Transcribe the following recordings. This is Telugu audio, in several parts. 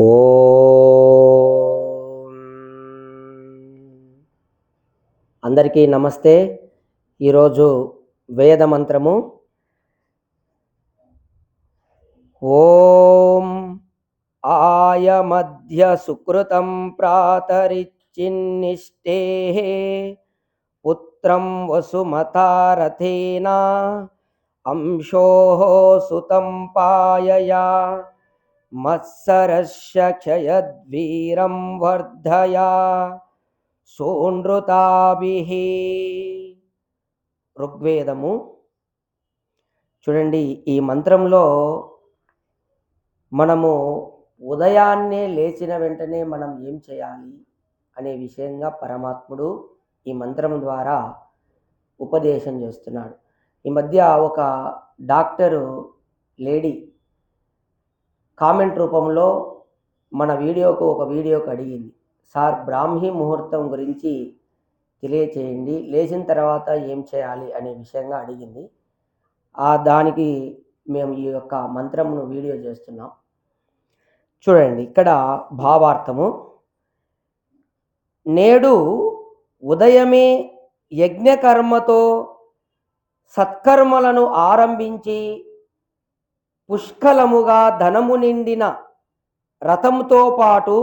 ఓం. అందరికీ నమస్తే. ఈరోజు వేద మంత్రము. ఓం ఆయ మధ్య సుకృతం ప్రాతరిచ్చిన్నిష్టే. పుత్రం వసుమతారథేనా. అంశో సుతం పాయయా. మత్సరస్య క్షయద్వీరం వర్ధయా సోనృతాభిః ఋగ్వేదము చూడండి ఈ మంత్రంలో మనము ఉదయాన్నే లేచిన వెంటనే మనం ఏం చేయాలి అనే విషయంగా పరమాత్ముడు ఈ మంత్రం ద్వారా ఉపదేశం చేస్తున్నాడు. ఈ మధ్య ఒక డాక్టరు లేడీ కామెంట్ రూపంలో మన వీడియోకు ఒక వీడియోకు అడిగింది. సార్ బ్రాహ్మీ ముహూర్తం గురించి తెలియచేయండి. లేచిన తర్వాత ఏం చేయాలి? అనే విషయంగా అడిగింది. ఆ దానికి మేము ఈ యొక్క మంత్రమును వీడియో చేస్తున్నాం. చూడండి ఇక్కడ భావార్థము. నేడు ఉదయమే యజ్ఞకర్మతో సత్కర్మలను ఆరంభించి పుష్కలముగా ధనము నిండిన రథంతో పాటు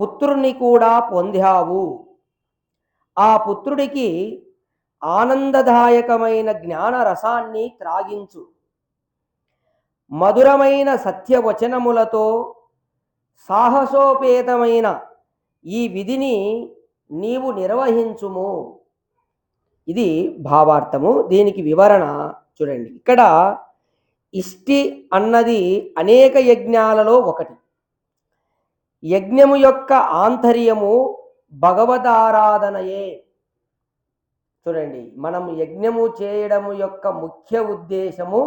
పుత్రుని కూడా పొందావు. ఆ పుత్రుడికి ఆనందదాయకమైన జ్ఞాన రసాన్ని త్రాగించు. మధురమైన సత్యవచనములతో సాహసోపేతమైన ఈ విధిని నీవు నిర్వహించుము. ఇది భావార్థము. దీనికి వివరణ చూడండి. ఇక్కడ ఇష్టి అన్నది అనేక యజ్ఞాలలో ఒకటి. యజ్ఞము యొక్క ఆంతర్యము భగవదారాధనయే. చూడండి మనం యజ్ఞము చేయడము యొక్క ముఖ్య ఉద్దేశము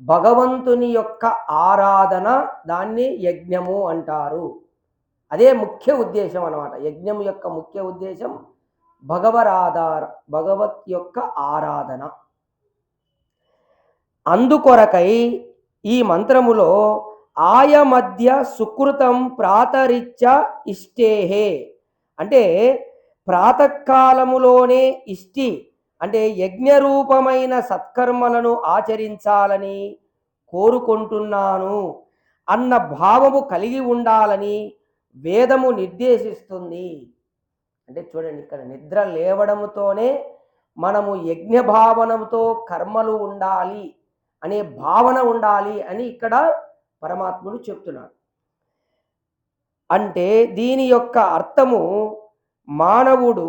భగవంతుని యొక్క ఆరాధన దాన్ని యజ్ఞము అంటారు. అదే ముఖ్య ఉద్దేశం అన్నమాట. యజ్ఞం యొక్క ముఖ్య ఉద్దేశం భగవరాధార భగవత్ యొక్క ఆరాధన. అందుకొరకై ఈ మంత్రములో ఆయ మధ్య సుకృతం ప్రాతరిత్య ఇష్టేహే. అంటే ప్రాతకాలములోనే ఇష్టి అంటే యజ్ఞరూపమైన సత్కర్మలను ఆచరించాలని కోరుకుంటున్నాను అన్న భావము కలిగి ఉండాలని వేదము నిర్దేశిస్తుంది. అంటే చూడండి ఇక్కడ నిద్ర లేవడముతోనే మనము యజ్ఞ భావనతో కర్మలు ఉండాలి. అనే భావన ఉండాలి అని ఇక్కడ పరమాత్ముడు చెప్తున్నాడు. అంటే దీని యొక్క అర్థము మానవుడు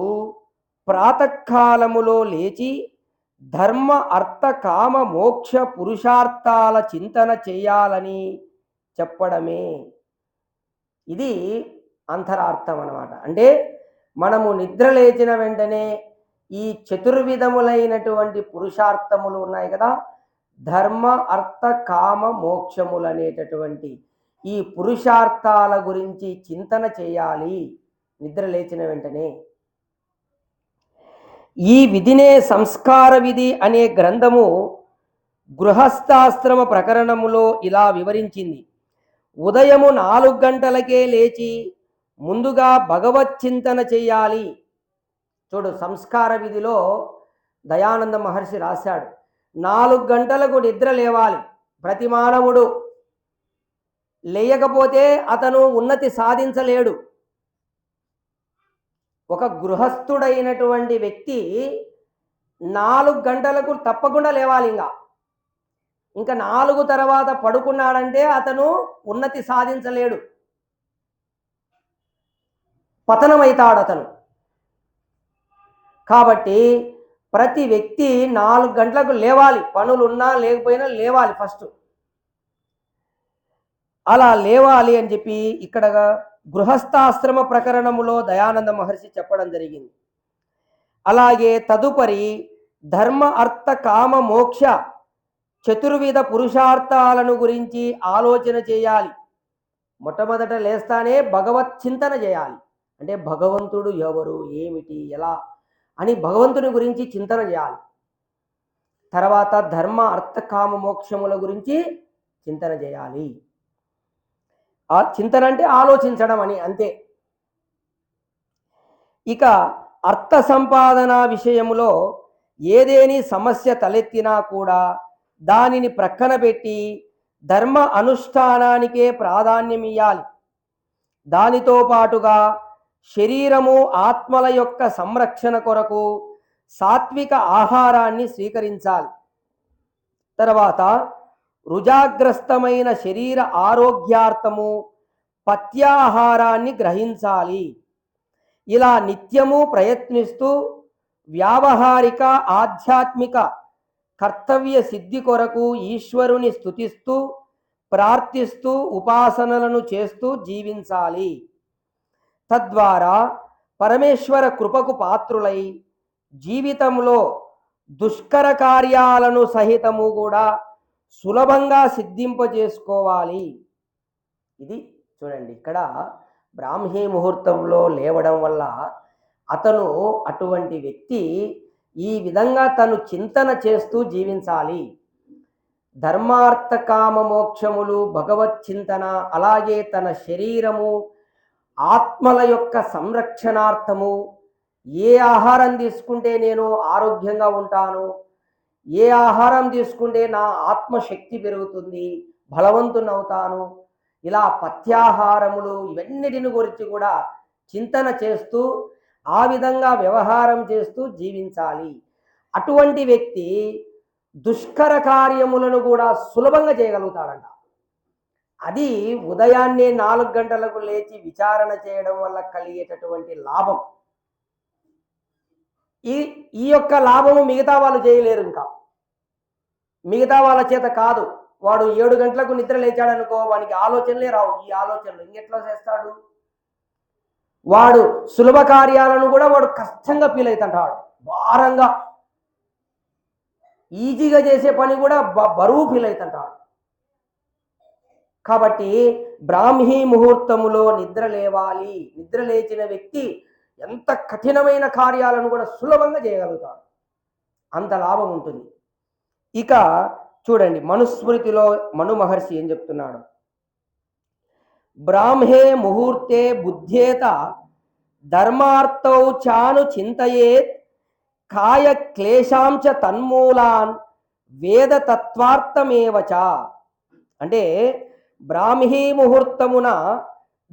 ప్రాతకాలములో లేచి ధర్మ అర్థ కామ మోక్ష పురుషార్థాల చింతన చేయాలని చెప్పడమే. ఇది అంతరార్థం అనమాట అంటే మనము నిద్ర లేచిన వెంటనే ఈ చతుర్విధములైనటువంటి పురుషార్థములు ఉన్నాయి కదా ధర్మ అర్థ కామ మోక్షములనేటటువంటి ఈ పురుషార్థాల గురించి చింతన చేయాలి. నిద్ర లేచిన వెంటనే. ఈ విధినే సంస్కార విధి అనే గ్రంథము గృహస్థాశ్రమ ప్రకరణములో ఇలా వివరించింది. ఉదయము నాలుగు గంటలకే లేచి ముందుగా భగవత్ చింతన చేయాలి. చూడు సంస్కార విధిలో దయానంద మహర్షి రాశాడు. నాలుగు గంటలకు నిద్ర లేవాలి. ప్రతి మానవుడు లేయకపోతే అతను ఉన్నతి సాధించలేడు. ఒక గృహస్థుడైనటువంటి వ్యక్తి నాలుగు గంటలకు తప్పకుండా లేవాలి ఇంకా ఇంకా నాలుగు తర్వాత పడుకున్నాడంటే అతను ఉన్నతి సాధించలేడు. పతనమవుతాడు అతను కాబట్టి ప్రతి వ్యక్తి నాలుగు గంటలకు లేవాలి. పనులు ఉన్నా లేకపోయినా లేవాలి ఫస్ట్. అలా లేవాలి అని చెప్పి ఇక్కడ గృహస్థాశ్రమ ప్రకరణములో దయానంద మహర్షి చెప్పడం జరిగింది. అలాగే తదుపరి ధర్మ అర్థ కామ మోక్ష చతుర్విధ పురుషార్థాలను గురించి ఆలోచన చేయాలి. మొట్టమొదట లేస్తానే భగవత్ చింతన చేయాలి. అంటే భగవంతుడు ఎవరు ఏమిటి ఎలా అని భగవంతుని గురించి చింతన చేయాలి. తర్వాత ధర్మ అర్థకామ మోక్షముల గురించి చింతన చేయాలి. ఆ చింతన అంటే ఆలోచించడం అని అంతే. ఇక అర్థ సంపాదన విషయములో ఏదేని సమస్య తలెత్తినా కూడా దానిని ప్రక్కన పెట్టి ధర్మ అనుష్ఠానానికే ప్రాధాన్యం ఇవ్వాలి దానితో పాటుగా శరీరము ఆత్మల యొక్క సంరక్షణ కొరకు సాత్విక ఆహారాన్ని స్వీకరించాలి. తర్వాత రుజాగ్రస్తమైన శరీర ఆరోగ్యార్థము పత్యాహారాన్ని గ్రహించాలి. ఇలా నిత్యము ప్రయత్నిస్తూ వ్యావహారిక ఆధ్యాత్మిక కర్తవ్య సిద్ధి కొరకు ఈశ్వరుని స్తుతిస్తూ ప్రార్థిస్తూ ఉపాసనలను చేస్తూ జీవించాలి. తద్వారా పరమేశ్వర కృపకు పాత్రులై జీవితంలో దుష్కర కార్యాలను సహితము కూడా సులభంగా సిద్ధింపజేసుకోవాలి. ఇది చూడండి ఇక్కడ బ్రాహ్మీ ముహూర్తంలో లేవడం వల్ల అతను అటువంటి వ్యక్తి ఈ విధంగా తను చింతన చేస్తూ జీవించాలి. ధర్మార్థ కామ మోక్షములు భగవత్ చింతన అలాగే తన శరీరము ఆత్మల యొక్క సంరక్షణార్థము ఏ ఆహారం తీసుకుంటే నేను ఆరోగ్యంగా ఉంటాను? ఏ ఆహారం తీసుకుంటే నా ఆత్మశక్తి పెరుగుతుంది? బలవంతునవుతాను ఇలా పథ్యాహారములు ఇవన్నిటిని గురించి కూడా చింతన చేస్తూ ఆ విధంగా వ్యవహారం చేస్తూ జీవించాలి. అటువంటి వ్యక్తి దుష్కర కార్యములను కూడా సులభంగా చేయగలుగుతాడంట. అది ఉదయాన్నే నాలుగు గంటలకు లేచి విచారణ చేయడం వల్ల కలిగేటటువంటి లాభం. ఈ ఈ యొక్క లాభము మిగతా వాళ్ళు చేయలేరు ఇంకా. మిగతా వాళ్ళ చేత కాదు. వాడు ఏడు గంటలకు నిద్ర లేచాడనుకో వానికి ఆలోచనలే రావు. ఈ ఆలోచనలు ఇంకెట్లా చేస్తాడు? వాడు సులభ కార్యాలను కూడా వాడు కష్టంగా ఫీల్ అవుతుంటాడు భారంగా ఈజీగా చేసే పని కూడా బరువు ఫీల్ అవుతుంటాడు కాబట్టి బ్రాహ్మీ ముహూర్తములో నిద్ర లేవాలి. నిద్ర లేచిన వ్యక్తి ఎంత కఠినమైన కార్యాలను కూడా సులభంగా చేయగలుగుతాడు. అంత లాభం ఉంటుంది. ఇక చూడండి మనుస్మృతిలో మను మహర్షి ఏం చెప్తున్నాడు? బ్రాహ్మే ముహూర్తే బుద్ధేత ధర్మార్థౌ చాను చింతయేత్ కాయ క్లేశాంచ తన్మూలాన్ వేద తత్వార్థమేవచ అంటే బ్రాహ్మీ ముహూర్తమున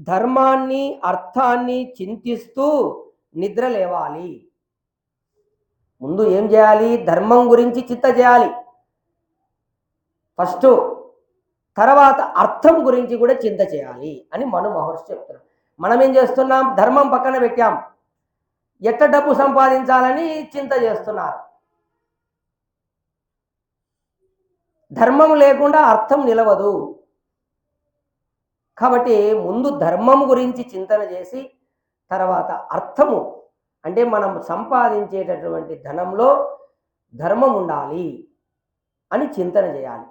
ధర్మాన్ని అర్థాన్ని చింతిస్తూ నిద్ర లేవాలి. ముందు ఏం చేయాలి? ధర్మం గురించి చింత చేయాలి. ఫస్ట్ తర్వాత అర్థం గురించి కూడా చింత చేయాలి అని మను మహర్షి చెప్తున్నాం మనం ఏం చేస్తున్నాం? ధర్మం పక్కన పెట్టాం. ఎట్ట డబ్బు సంపాదించాలని చింత చేస్తున్నారు. ధర్మం లేకుండా అర్థం నిలవదు. కాబట్టి ముందు ధర్మం గురించి చింతన చేసి తర్వాత అర్థము అంటే మనం సంపాదించేటటువంటి ధనంలో ధర్మం ఉండాలి అని చింతన చేయాలి.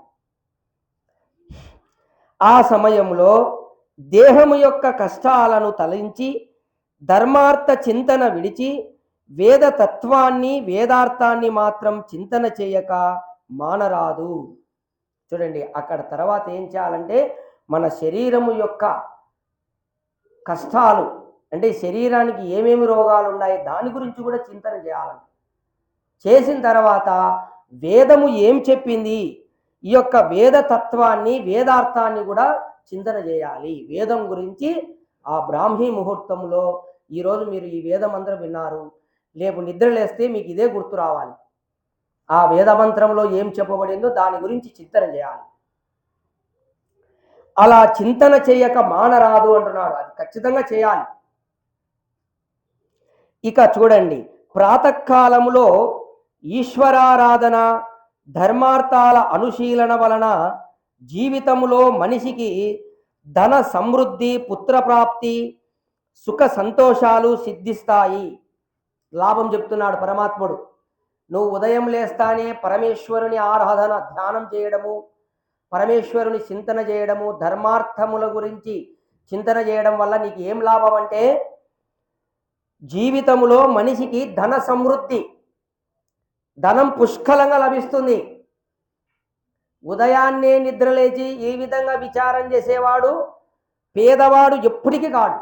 ఆ సమయంలో దేహము యొక్క కష్టాలను తలించి ధర్మార్థ చింతన విడిచి వేద తత్వాన్ని వేదార్థాన్ని మాత్రం చింతన చేయక మానరాదు. చూడండి అక్కడ తర్వాత ఏం చేయాలంటే మన శరీరము యొక్క కష్టాలు అంటే శరీరానికి ఏమేమి రోగాలు ఉన్నాయి దాని గురించి కూడా చింతన చేయాలంట చేసిన తర్వాత వేదము ఏం చెప్పింది? ఈ యొక్క వేద తత్వాన్ని వేదార్థాన్ని కూడా చింతన చేయాలి. వేదం గురించి ఆ బ్రాహ్మీ ముహూర్తంలో ఈరోజు మీరు ఈ వేదమంత్రం విన్నారు. రేపు నిద్రలేస్తే మీకు ఇదే గుర్తు రావాలి. ఆ వేదమంత్రంలో ఏం చెప్పబడిందో దాని గురించి చింతన చేయాలి. అలా చింతన చేయక మానరాదు అంటున్నాడు. అది ఖచ్చితంగా చేయాలి. ఇక చూడండి ప్రాతకాలములో ఈశ్వరారాధన ధర్మార్థాల అనుశీలన వలన జీవితంలో మనిషికి ధన సమృద్ధి పుత్రప్రాప్తి సుఖ సంతోషాలు సిద్ధిస్తాయి. లాభం చెప్తున్నాడు పరమాత్ముడు. నువ్వు ఉదయం లేస్తానే పరమేశ్వరుని ఆరాధన ధ్యానం చేయడము పరమేశ్వరుని చింతన చేయడము ధర్మార్థముల గురించి చింతన చేయడం వల్ల నీకు ఏం లాభం అంటే జీవితంలో మనిషికి ధన సమృద్ధి ధనం పుష్కలంగా లభిస్తుంది. ఉదయాన్నే నిద్రలేచి ఈ విధంగా విచారం చేసేవాడు? పేదవాడు ఎప్పటికీ కాడు.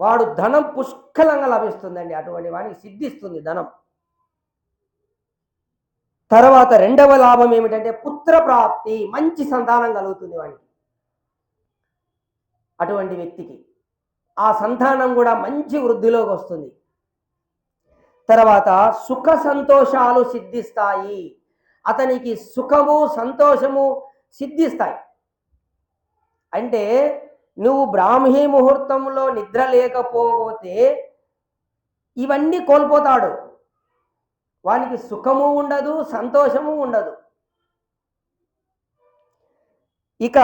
వాడు ధనం పుష్కలంగా లభిస్తుందండి. అటువంటి వాడికి సిద్ధిస్తుంది ధనం. తర్వాత రెండవ లాభం ఏమిటంటే పుత్ర ప్రాప్తి మంచి సంతానం కలుగుతుంది వాడికి. అటువంటి వ్యక్తికి ఆ సంతానం కూడా మంచి వృద్ధిలోకి వస్తుంది. తర్వాత సుఖ సంతోషాలు సిద్ధిస్తాయి. అతనికి సుఖము సంతోషము సిద్ధిస్తాయి. అంటే నువ్వు బ్రాహ్మీ ముహూర్తంలో నిద్ర లేకపోతే ఇవన్నీ కోల్పోతాడు. వానికి సుఖము ఉండదు సంతోషము ఉండదు. ఇక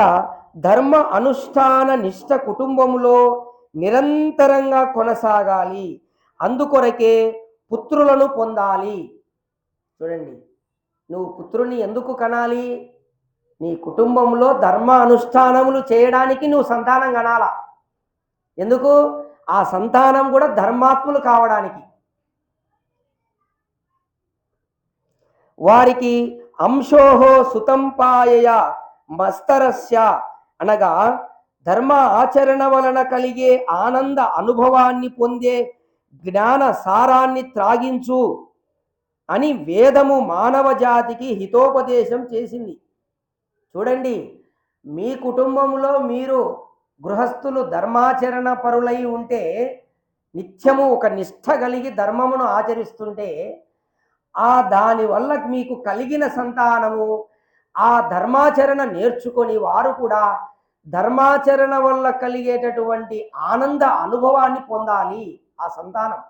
ధర్మ అనుష్ఠాన నిష్ట కుటుంబములో నిరంతరంగా కొనసాగాలి. అందుకొరకే పుత్రులను పొందాలి. చూడండి నువ్వు పుత్రుని ఎందుకు కనాలి? నీ కుటుంబంలో ధర్మ అనుష్ఠానములు చేయడానికి నువ్వు సంతానం కనాల? ఎందుకు? ఆ సంతానం కూడా ధర్మాత్ములు కావడానికి. వారికి అంశోహో సుతంపాయ మస్తరస్య అనగా ధర్మ ఆచరణ వలన కలిగే ఆనంద అనుభవాన్ని పొందే జ్ఞాన సారాన్ని త్రాగించు అని వేదము మానవ జాతికి హితోపదేశం చేసింది. చూడండి మీ కుటుంబంలో మీరు గృహస్థులు ధర్మాచరణ పరులై ఉంటే నిత్యము ఒక నిష్ఠ కలిగి ధర్మమును ఆచరిస్తుంటే ఆ దాని వల్ల మీకు కలిగిన సంతానము ఆ ధర్మాచరణ నేర్చుకొని వారు కూడా ధర్మాచరణ వల్ల కలిగేటటువంటి ఆనంద అనుభవాన్ని పొందాలి ఆ సంతానం.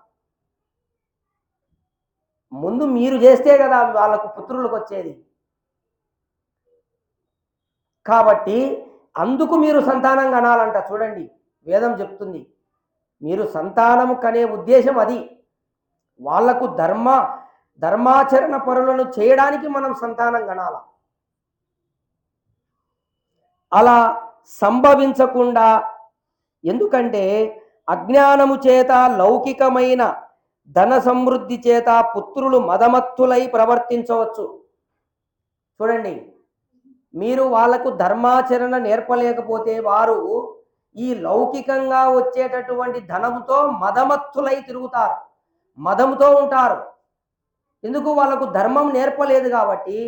ముందు మీరు చేస్తే కదా వాళ్ళకు పుత్రులకు వచ్చేది. కాబట్టి అందుకు మీరు సంతానం కనాలంట చూడండి వేదం చెప్తుంది. మీరు సంతానము కనే ఉద్దేశం అది. వాళ్ళకు ధర్మ ధర్మాచరణ పరులను చేయడానికి మనం సంతానం గణాల. అలా సంభవించకుండా ఎందుకంటే అజ్ఞానము చేత లౌకికమైన ధన సమృద్ధి చేత పుత్రులు మదమత్తులై ప్రవర్తించవచ్చు. చూడండి మీరు వాళ్ళకు ధర్మాచరణ నేర్పలేకపోతే వారు ఈ లౌకికంగా వచ్చేటటువంటి ధనంతో మదమత్తులై తిరుగుతారు. మదముతో ఉంటారు. ఎందుకు వాళ్ళకు ధర్మం నేర్పలేదు కాబట్టి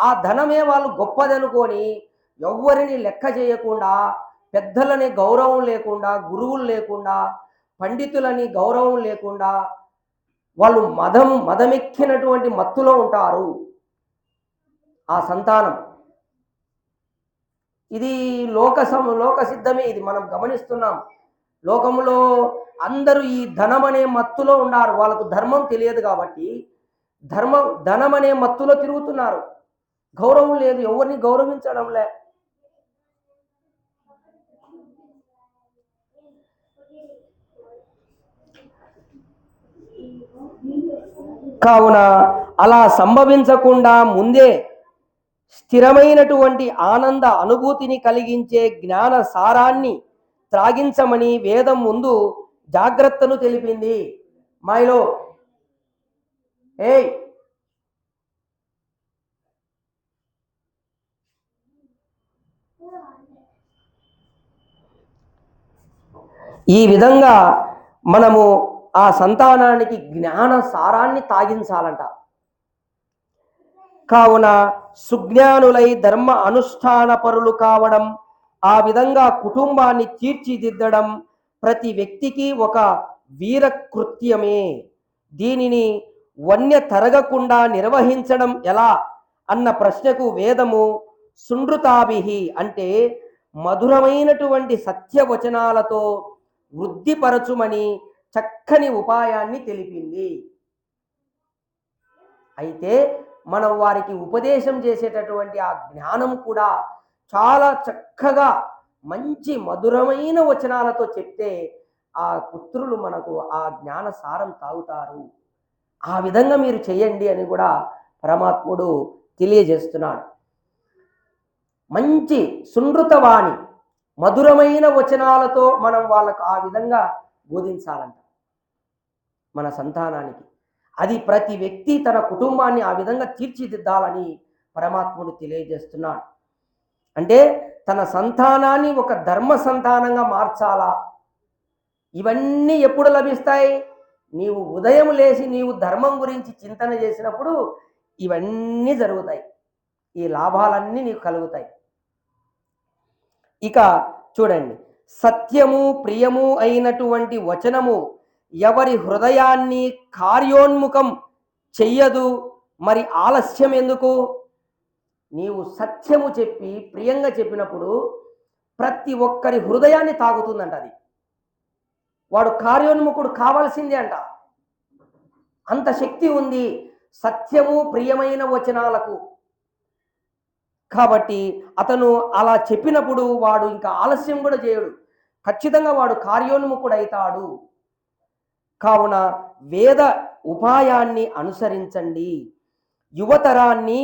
ఆ ధనమే వాళ్ళు గొప్పదనుకొని ఎవ్వరిని లెక్క చేయకుండా పెద్దలని గౌరవం లేకుండా గురువులు లేకుండా పండితులని గౌరవం లేకుండా వాళ్ళు మదం మదమెక్కినటువంటి మత్తులో ఉంటారు. ఆ సంతానం. ఇది లోక లోక సిద్ధమే ఇది మనం గమనిస్తున్నాం. లోకములో అందరూ ఈ ధనం అనే మత్తులో ఉన్నారు. వాళ్ళకు ధర్మం తెలియదు కాబట్టి ధర్మం ధనం అనే మత్తులో తిరుగుతున్నారు. గౌరవం లేదు ఎవరిని గౌరవించడంలే. కావున అలా సంభవించకుండా ముందే స్థిరమైనటువంటి ఆనంద అనుభూతిని కలిగించే జ్ఞాన సారాన్ని త్రాగించమని వేదం ముందు జాగ్రత్తను తెలిపింది. మాయలో ఏయ్! ఈ విధంగా మనము ఆ సంతానానికి జ్ఞాన సారాన్ని తాగించాలంట. కావున సుజ్ఞానులై ధర్మ అనుష్ఠాన పరులు కావడం ఆ విధంగా కుటుంబాన్ని తీర్చిదిద్దడం ప్రతి వ్యక్తికి ఒక వీర కృత్యమే దీనిని వన్య తరగకుండా నిర్వహించడం ఎలా అన్న ప్రశ్నకు వేదము సుండృతాభిహి అంటే మధురమైనటువంటి సత్యవచనాలతో వృద్ధిపరచుమని చక్కని ఉపాయాన్ని తెలిపింది. అయితే మనం వారికి ఉపదేశం చేసేటటువంటి ఆ జ్ఞానం కూడా చాలా చక్కగా మంచి మధురమైన వచనాలతో చెప్తే ఆ పుత్రులు మనకు ఆ జ్ఞాన సారం తాగుతారు. ఆ విధంగా మీరు చేయండి అని కూడా పరమాత్ముడు తెలియజేస్తున్నాడు. మంచి సునృతవాణి మధురమైన వచనాలతో మనం వాళ్ళకు ఆ విధంగా బోధించాలంట. మన సంతానానికి. అది ప్రతి వ్యక్తి తన కుటుంబాన్ని ఆ విధంగా తీర్చిదిద్దాలని పరమాత్ముడు తెలియజేస్తున్నాడు. అంటే తన సంతానాన్ని ఒక ధర్మ సంతానంగా మార్చాలా? ఇవన్నీ ఎప్పుడు లభిస్తాయి? నీవు ఉదయం లేచి నీవు ధర్మం గురించి చింతన చేసినప్పుడు ఇవన్నీ జరుగుతాయి. ఈ లాభాలన్నీ నీకు కలుగుతాయి. ఇక చూడండి. సత్యము ప్రియము అయినటువంటి వచనము ఎవరి హృదయాన్ని కార్యోన్ముఖం చెయ్యదు. మరి ఆలస్యం ఎందుకు? నీవు సత్యము చెప్పి ప్రియంగా చెప్పినప్పుడు ప్రతి ఒక్కరి హృదయాన్ని తాగుతుందంట అది వాడు కార్యోన్ముఖుడు కావాల్సిందే అంట. అంత శక్తి ఉంది సత్యము ప్రియమైన వచనాలకు. కాబట్టి అతను అలా చెప్పినప్పుడు వాడు ఇంకా ఆలస్యం కూడా చేయడు. ఖచ్చితంగా వాడు కార్యోన్ముఖుడు అవుతాడు కావున వేద ఉపాయాన్ని అనుసరించండి. యువతరాన్ని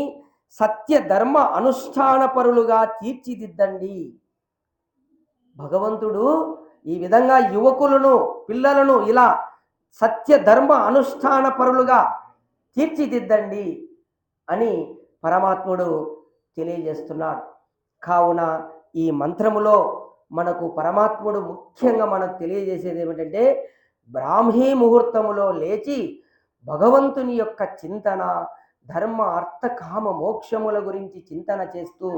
సత్య ధర్మ అనుష్ఠానపరులుగా తీర్చిదిద్దండి. భగవంతుడు ఈ విధంగా యువకులను పిల్లలను ఇలా సత్య ధర్మ అనుష్ఠాన పరులుగా తీర్చిదిద్దండి అని పరమాత్ముడు తెలియజేస్తున్నాడు. కావున ఈ మంత్రములో మనకు పరమాత్ముడు ముఖ్యంగా మనకు తెలియజేసేది ఏమిటంటే బ్రాహ్మీ ముహూర్తములో లేచి భగవంతుని యొక్క చింతన ధర్మ అర్థ కామ మోక్షముల గురించి చింతన చేస్తూ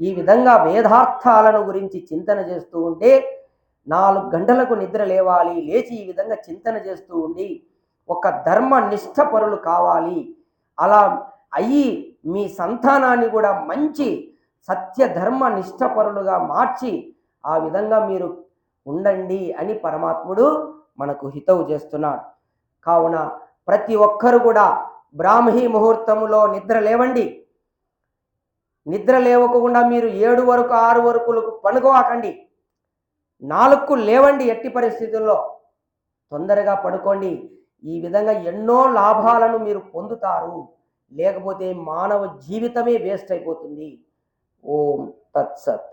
ఈ విధంగా వేదార్థాలను గురించి చింతన చేస్తూ ఉంటే నాలుగు గంటలకు నిద్ర లేవాలి లేచి ఈ విధంగా చింతన చేస్తూ ఉండి ఒక ధర్మ నిష్ఠపరులు కావాలి. అలా అయ్యి మీ సంతానాన్ని కూడా మంచి సత్య ధర్మ నిష్ఠపరులుగా మార్చి ఆ విధంగా మీరు ఉండండి అని పరమాత్ముడు మనకు హితవు చేస్తున్నాడు. కావున ప్రతి ఒక్కరు కూడా బ్రాహ్మీ ముహూర్తములో నిద్ర లేవండి. నిద్ర లేవకుండా మీరు ఏడు వరకు ఆరు వరకు పనుకోవాకండి. నాలుగు లేవండి ఎట్టి పరిస్థితుల్లో. తొందరగా పడుకోండి. ఈ విధంగా ఎన్నో లాభాలను మీరు పొందుతారు. లేకపోతే మానవ జీవితమే వేస్ట్ అయిపోతుంది. ఓం తత్సత్.